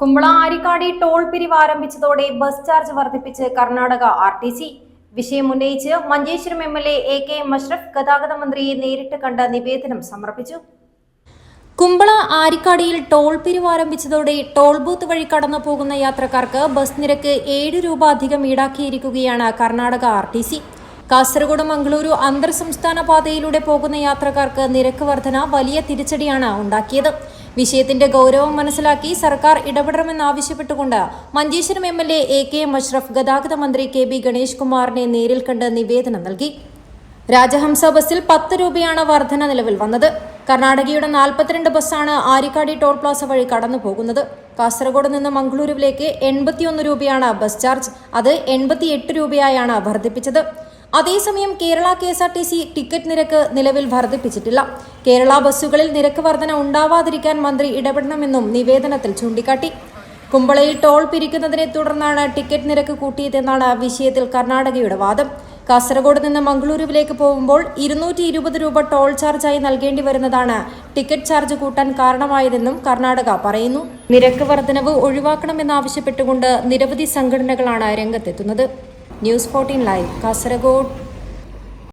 Kumbla Arikkady toll പിരിവ് ആരംഭിച്ചതോടെ bus charge വർദ്ധിപ്പിച്ച് കർണാടക ആർ ടി സി. വിഷയം ഉന്നയിച്ച് Manjeshwaram M L A K Mashraf ഗതാഗത മന്ത്രിയെ നേരിട്ട് കണ്ട് നിവേദനം സമർപ്പിച്ചു. കുമ്പള ആരിക്കാടിയിൽ ടോൾ പിരിവ് ആരംഭിച്ചതോടെ ടോൾ ബൂത്ത് വഴി കടന്നു പോകുന്ന യാത്രക്കാർക്ക് ബസ് നിരക്ക് ഏഴ് രൂപ അധികം ഈടാക്കിയിരിക്കുകയാണ് Karnataka R T C. Kasaragod Mangaluru അന്തർ സംസ്ഥാന പാതയിലൂടെ പോകുന്ന യാത്രക്കാർക്ക് നിരക്ക് വർധന വലിയ തിരിച്ചടിയാണ് ഉണ്ടാക്കിയത്. വിഷയത്തിന്റെ ഗൗരവം മനസ്സിലാക്കി സർക്കാർ ഇടപെടണമെന്നാവശ്യപ്പെട്ടുകൊണ്ട് Manjeshwaram M L A A K M Ashraf ഗതാഗത മന്ത്രി കെ ബി ഗണേഷ് കുമാറിനെ നേരിൽ കണ്ട് നിവേദനം നൽകി. രാജഹംസ ബസ്സിൽ പത്ത് രൂപയാണ് വർധന നിലവിൽ വന്നത്. കർണാടകയുടെ നാൽപ്പത്തിരണ്ട് ബസ്സാണ് ആരിക്കാടി ടോൾ പ്ലാസ വഴി കടന്നു പോകുന്നത് കാസർഗോഡ് നിന്ന് മംഗളൂരുവിലേക്ക് എൺപത്തിയൊന്ന് രൂപയാണ് ബസ് ചാർജ്. അത് എൺപത്തിയെട്ട് രൂപയായാണ് വർദ്ധിപ്പിച്ചത്. അതേസമയം Kerala K S R T C ticket നിരക്ക് നിലവിൽ വർദ്ധിപ്പിച്ചിട്ടില്ല. കേരള ബസ്സുകളിൽ നിരക്ക് വർധന ഉണ്ടാവാതിരിക്കാൻ മന്ത്രി ഇടപെടണമെന്നും നിവേദനത്തിൽ ചൂണ്ടിക്കാട്ടി. കുമ്പളയിൽ ടോൾ പിരിക്കുന്നതിനെ തുടർന്നാണ് ടിക്കറ്റ് നിരക്ക് കൂട്ടിയതെന്നാണ് വിഷയത്തിൽ കർണാടകയുടെ വാദം. കാസർഗോഡ് നിന്ന് മംഗളൂരുവിലേക്ക് പോകുമ്പോൾ ഇരുന്നൂറ്റി ഇരുപത് രൂപ ടോൾ ചാർജായി നൽകേണ്ടി വരുന്നതാണ് ടിക്കറ്റ് ചാർജ് കൂട്ടാൻ കാരണമായതെന്നും കർണാടക പറയുന്നു. നിരക്ക് വർധനവ് ഒഴിവാക്കണമെന്നാവശ്യപ്പെട്ടുകൊണ്ട് നിരവധി സംഘടനകളാണ് രംഗത്തെത്തുന്നത്. News fourteen live Kasaragod